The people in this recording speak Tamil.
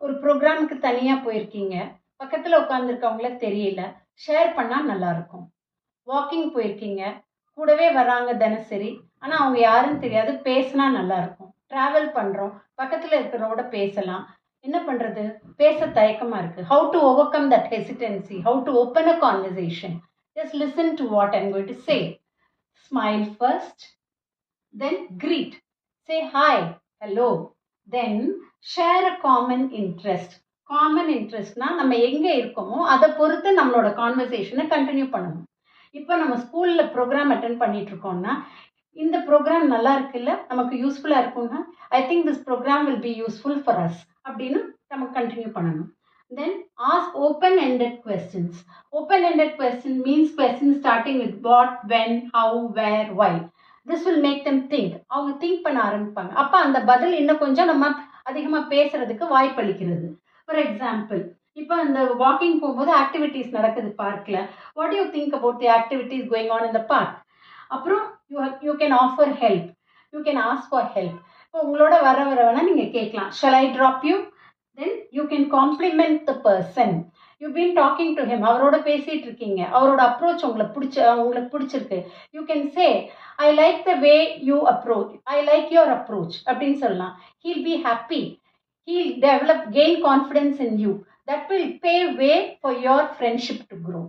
ஒரு ப்ரோக்ராமுக்கு தனியாக போயிருக்கீங்க. பக்கத்தில் உட்காந்துருக்கவங்கள தெரியல. ஷேர் பண்ணால் நல்லாயிருக்கும் வாக்கிங் போயிருக்கீங்க. கூடவே வராங்க தினசரி. ஆனால் அவங்க யாருன்னு தெரியாது. பேசினா நல்லாயிருக்கும் ட்ராவல் பண்ணுறோம் பக்கத்தில் இருக்கிறவோட பேசலாம். என்ன பண்ணுறது பேச தயக்கமாக இருக்குது how to overcome that hesitancy how to open a conversation just listen to what I'm going to say smile first then greet. Say hi hello. Then share a common interest common இன்ட்ரெஸ்ட்னா நம்ம எங்கே இருக்கோமோ அதை பொறுத்து நம்மளோட கான்வர்சேஷனை கண்டினியூ பண்ணணும். இப்போ நம்ம ஸ்கூலில் ப்ரோக்ராம் அட்டன் பண்ணிட்டு இருக்கோம்னா இந்த ப்ரோக்ராம் நல்லா இருக்குல்ல? நமக்கு யூஸ்ஃபுல்லாக இருக்கும்னா I think this program will be useful for us அப்படின்னு நம்ம கண்டினியூ பண்ணணும். Then ask open ended questions open ended question means question starting with what when how where why this will make them think அவங்க திங்க் பண்ண ஆரம்பிப்பாங்க. அப்போ அந்த பதில் இன்னும் கொஞ்சம் நம்ம அதிகமாக பேசுறதுக்கு வாய்ப்பளிக்கிறது ஃபார் எக்ஸாம்பிள் இப்போ அந்த வாக்கிங் போகும்போது ஆக்டிவிட்டீஸ் நடக்குது பார்க்கில் what you think about the activities going on in the park அப்புறம் you you can offer help you can ask for help இப்போ உங்களோட வர வர வேணால் நீங்கள் கேட்கலாம். Shall I drop you then you can compliment the person you been talking to him அவரோட பேசிகிட்டு இருக்கீங்க அவரோட அப்ரோச் உங்களை பிடிச்ச உங்களுக்கு பிடிச்சிருக்கு. You can say I like the way you approach I like your approach அப்படின்னு சொல்லலாம். He'll be happy he'll develop gain confidence in you that will pave way for your friendship to grow